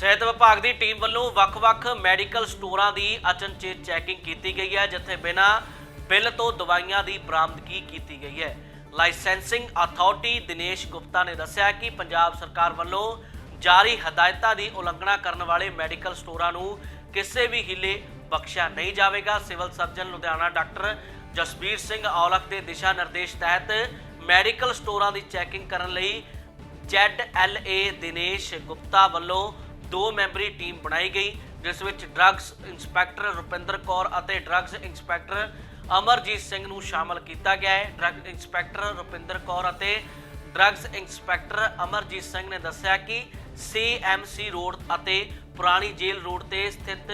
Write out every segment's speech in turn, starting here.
ਸਿਹਤ ਵਿਭਾਗ ਦੀ ਟੀਮ ਵੱਲੋਂ ਵੱਖ-ਵੱਖ ਮੈਡੀਕਲ ਸਟੋਰਾਂ ਦੀ ਅਚਨਚੇਤ ਚੈਕਿੰਗ ਕੀਤੀ ਗਈ ਹੈ, ਜਿੱਥੇ ਬਿਨਾਂ ਬਿੱਲ ਤੋਂ ਦਵਾਈਆਂ ਦੀ ਬਰਾਮਦਗੀ ਕੀਤੀ ਗਈ ਹੈ। ਲਾਇਸੈਂਸਿੰਗ ਅਥਾਰਟੀ ਦਿਨੇਸ਼ ਗੁਪਤਾ ਨੇ ਦੱਸਿਆ ਕਿ ਪੰਜਾਬ ਸਰਕਾਰ ਵੱਲੋਂ ਜਾਰੀ ਹਦਾਇਤਾਂ ਦੀ ਉਲੰਘਣਾ ਕਰਨ ਵਾਲੇ ਮੈਡੀਕਲ ਸਟੋਰਾਂ ਨੂੰ ਕਿਸੇ ਵੀ ਹਿੱਲੇ ਬਖਸ਼ਿਆ ਨਹੀਂ ਜਾਵੇਗਾ। Civil surgeon Ludhiana doctor Jasbir Singh Aulakh ਦੇ ਦਿਸ਼ਾ ਨਿਰਦੇਸ਼ ਤਹਿਤ ਮੈਡੀਕਲ ਸਟੋਰਾਂ ਦੀ ਚੈਕਿੰਗ ਕਰਨ ਲਈ ZLA ਦਿਨੇਸ਼ ਗੁਪਤਾ ਵੱਲੋਂ ਦੋ ਮੈਂਬਰੀ ਟੀਮ ਬਣਾਈ ਗਈ, ਜਿਸ ਵਿੱਚ ਡਰੱਗਸ ਇੰਸਪੈਕਟਰ ਰੁਪਿੰਦਰ ਕੌਰ ਅਤੇ ਡਰੱਗਸ ਇੰਸਪੈਕਟਰ ਅਮਰਜੀਤ ਸਿੰਘ ਨੂੰ ਸ਼ਾਮਲ ਕੀਤਾ ਗਿਆ ਹੈ। ਡਰੱਗ ਇੰਸਪੈਕਟਰ ਰੁਪਿੰਦਰ ਕੌਰ ਅਤੇ ਡਰੱਗਸ ਇੰਸਪੈਕਟਰ ਅਮਰਜੀਤ ਸਿੰਘ ਨੇ ਦੱਸਿਆ ਕਿ CMC ਰੋਡ ਅਤੇ ਪੁਰਾਣੀ ਜੇਲ੍ਹ ਰੋਡ ਤੇ ਸਥਿਤ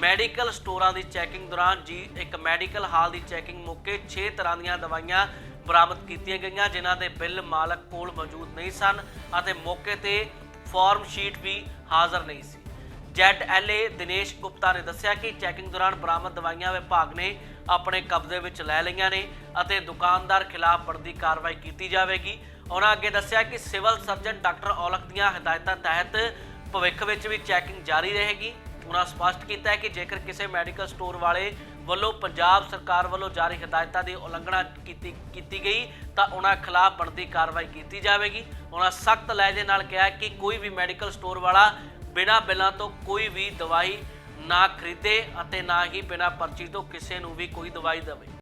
ਮੈਡੀਕਲ ਸਟੋਰਾਂ ਦੀ ਚੈਕਿੰਗ ਦੌਰਾਨ ਜੀ ਇੱਕ ਮੈਡੀਕਲ ਹਾਲ ਦੀ ਚੈਕਿੰਗ ਮੌਕੇ 6 ਤਰ੍ਹਾਂ ਦੀਆਂ ਦਵਾਈਆਂ ਬਰਾਮਦ ਕੀਤੀਆਂ ਗਈਆਂ, ਜਿਨ੍ਹਾਂ ਦੇ ਬਿੱਲ ਮਾਲਕ ਕੋਲ ਮੌਜੂਦ ਨਹੀਂ ਸਨ ਅਤੇ ਮੌਕੇ ਤੇ ਫਾਰਮ ਸ਼ੀਟ ਵੀ ਹਾਜ਼ਰ ਨਹੀਂ ਸੀ। ZLA ਦਿਨੇਸ਼ ਗੁਪਤਾ ਨੇ ਦੱਸਿਆ ਕਿ ਚੈਕਿੰਗ ਦੌਰਾਨ ਬਰਾਮਦ ਦਵਾਈਆਂ ਵਿਭਾਗ ਨੇ ਆਪਣੇ ਕਬਜ਼ੇ ਵਿੱਚ ਲੈ ਲਈਆਂ ਨੇ ਅਤੇ ਦੁਕਾਨਦਾਰ ਖਿਲਾਫ ਬਣਦੀ ਕਾਰਵਾਈ ਕੀਤੀ ਜਾਵੇਗੀ। ਉਹਨਾਂ ਅੱਗੇ ਦੱਸਿਆ ਕਿ ਸਿਵਲ ਸਰਜਨ ਡਾਕਟਰ ਔਲਖ ਦੀਆਂ ਹਦਾਇਤਾਂ ਤਹਿਤ ਭਵਿੱਖ ਵਿੱਚ ਵੀ ਚੈਕਿੰਗ ਜਾਰੀ ਰਹੇਗੀ। ਉਹਨਾਂ ਸਪਸ਼ਟ ਕੀਤਾ ਹੈ ਕਿ ਜੇਕਰ ਕਿਸੇ ਮੈਡੀਕਲ ਸਟੋਰ ਵਾਲੇ ਵੱਲੋਂ ਪੰਜਾਬ ਸਰਕਾਰ ਵੱਲੋਂ ਜਾਰੀ ਹਦਾਇਤਾਂ ਦੀ ਉਲੰਘਣਾ ਕੀਤੀ ਕੀਤੀ ਗਈ, ਤਾਂ ਉਹਨਾਂ ਖਿਲਾਫ ਬਣਦੀ ਕਾਰਵਾਈ ਕੀਤੀ ਜਾਵੇਗੀ। ਉਹਨਾਂ ਸਖਤ ਲਹਿਜੇ ਨਾਲ ਕਿਹਾ ਕਿ ਕੋਈ ਵੀ ਮੈਡੀਕਲ ਸਟੋਰ ਵਾਲਾ ਬਿਨਾਂ ਬਿੱਲਾਂ ਤੋਂ ਕੋਈ ਵੀ ਦਵਾਈ ਨਾ ਖਰੀਦੇ ਅਤੇ ਨਾ ਹੀ ਬਿਨਾਂ ਪਰਚੀ ਤੋਂ ਕਿਸੇ ਨੂੰ ਵੀ ਕੋਈ ਦਵਾਈ ਦੇਵੇ।